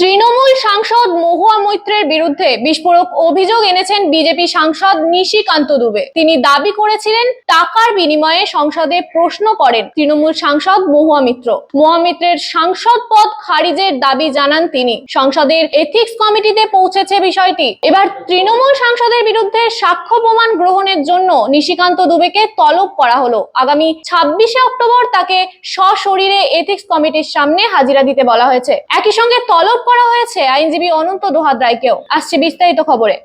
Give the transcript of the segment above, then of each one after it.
তৃণমূল সাংসদ মহুয়া মৈত্রের বিরুদ্ধে বিস্ফোরক অভিযোগ এনেছেন বিজেপি সাংসদ নিশিকান্ত দুবে। তিনি দাবি করেছিলেন, টাকার বিনিময়ে সংসদে প্রশ্ন করেন তৃণমূল সাংসদ মহুয়া মিত্র। মহুয়া মিত্রের সাংসদ পদ খারিজের দাবি জানান তিনি। সংসদের এথিক্স কমিটিতে পৌঁছেছে বিষয়টি। এবার তৃণমূল সাংসদের বিরুদ্ধে সাক্ষ্য প্রমাণ গ্রহণের জন্য নিশিকান্ত দুবেকে তলব করা হলো। আগামী ছাব্বিশে অক্টোবর তাকে সশরীরে এথিক্স কমিটির সামনে হাজিরা দিতে বলা হয়েছে। একই সঙ্গে তলব করা হয়েছে? আইনজীবী অনন্ত দোহাদ রায়কেও। আসছে বিস্তারিত খবরে।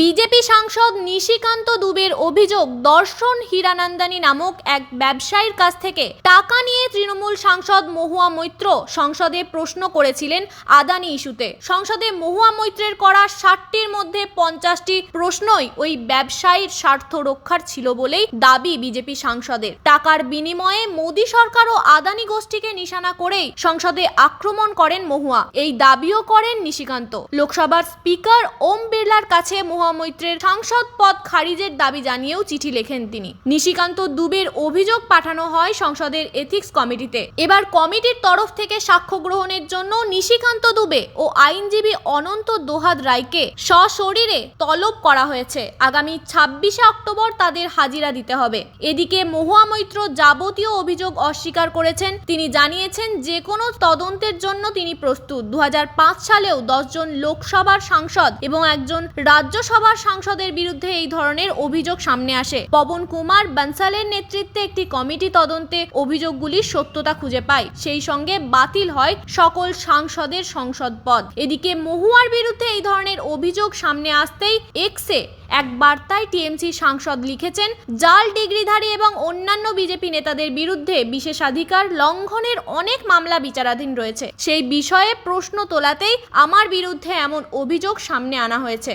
বিজেপি সাংসদ নিশিকান্ত দুবের অভিযোগ, দর্শন হীরানন্দানী নামক এক ব্যবসায়ীর কাছ থেকে টাকা নিয়ে তৃণমূল সাংসদ মহুয়া মৈত্র সংসদে প্রশ্ন করেছিলেন আদানি ইস্যুতে। সংসদে মহুয়া মৈত্রের করা ষাটটির মধ্যে পঞ্চাশটি প্রশ্নই ওই ব্যবসায়ীর স্বার্থ রক্ষার ছিল বলেই দাবি বিজেপি সাংসদের। টাকার বিনিময়ে মোদী সরকার ও আদানি গোষ্ঠীকে নিশানা করেই সংসদে আক্রমণ করেন মহুয়া। এই দাবিও করেন নিশিকান্ত। লোকসভার স্পিকার ওম বিড়লার কাছে মহুয়া মৈত্রের সাংসদ পদ খারিজের দাবি জানিয়েও চিঠি লেখেন তিনি। নিশিকান্ত দুবের অভিযোগ পাঠানো হয় সংসদের এথিক্স কমিটিতে। এবার কমিটির তরফ থেকে সাক্ষ্য গ্রহণের জন্য নিশিকান্ত দুবে ও আইনজীবী অনন্ত দোহাদ রায়কে সশরীরে তলব করা হয়েছে। আগামী ছাব্বিশে অক্টোবর তাদের হাজিরা দিতে হবে। এদিকে মহুয়া মৈত্র যাবতীয় অভিযোগ অস্বীকার করেছেন। তিনি জানিয়েছেন যে কোনো তদন্তের জন্য তিনি প্রস্তুত। দু হাজার পাঁচ সালেও দশজন লোকসভার সাংসদ এবং একজন রাজ্যসভার সাংসদের বিরুদ্ধে এই ধরনের অভিযোগ সামনে আসে। পবন কুমার বানসালের নেতৃত্বে একটি কমিটি তদন্তে অভিযোগগুলির সত্যতা খুঁজে পায়। সেই সঙ্গে বাতিল হয় সকল সাংসদের সংসদ পদ। এদিকে মহুয়ার বিরুদ্ধে এই ধরনের অভিযোগ সামনে আসতেই এক্সে এক বার্তায় টিএমসি সাংসদ লিখেছেন, জাল, ডিগ্রিধারী এবং অন্যান্য বিজেপি নেতাদের বিরুদ্ধে বিশেষাধিকার লঙ্ঘনের অনেক মামলা বিচারাধীন রয়েছে। সেই বিষয়ে প্রশ্ন তোলাতেই আমার বিরুদ্ধে এমন অভিযোগ সামনে আনা হয়েছে।